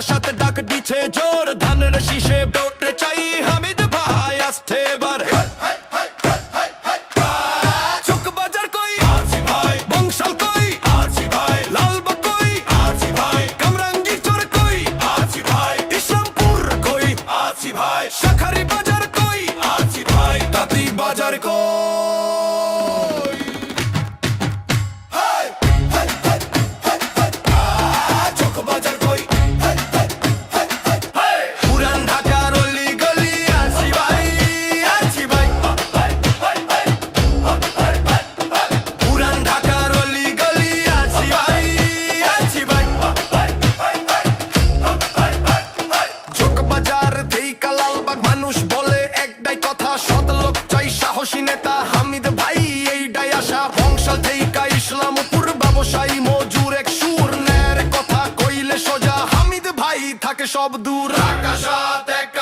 সাথে ডাক দিছে জোর, ধানের শীষে ভোট চাই হামিদ ভাই আসতে শাখারি বাজার কই? আছি ভাই তাঁতি বাজার কই? সাহসী নেতা হামিদ ভাই, এইটাই আশা। বংশাল থেকে ইসলামপুর ব্যবসায়ী মজুর এক সুর। ন্যার কথা কইলে সোজা। হামিদ ভাই থাকে সব দূর। আকাশ এক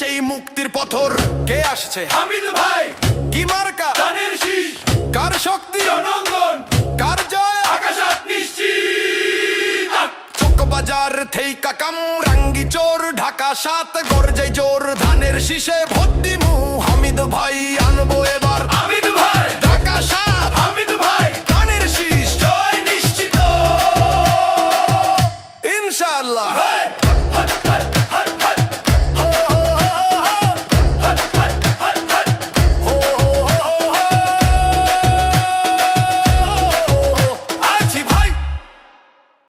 শীষেই মুক্তির পথর। কে আসছে? হামিদ ভাই। কি মার্কা? ধানের শীষ। কার শক্তি? জনগণ। কার জয়? আকাশাত নিশ্চিত। চক বাজার থেইকা কাকাম রাঙ্গি চোর ঢাকা সাত গর্জে জোর ধানের শীষে ভর্তি মু হামিদ ভাই।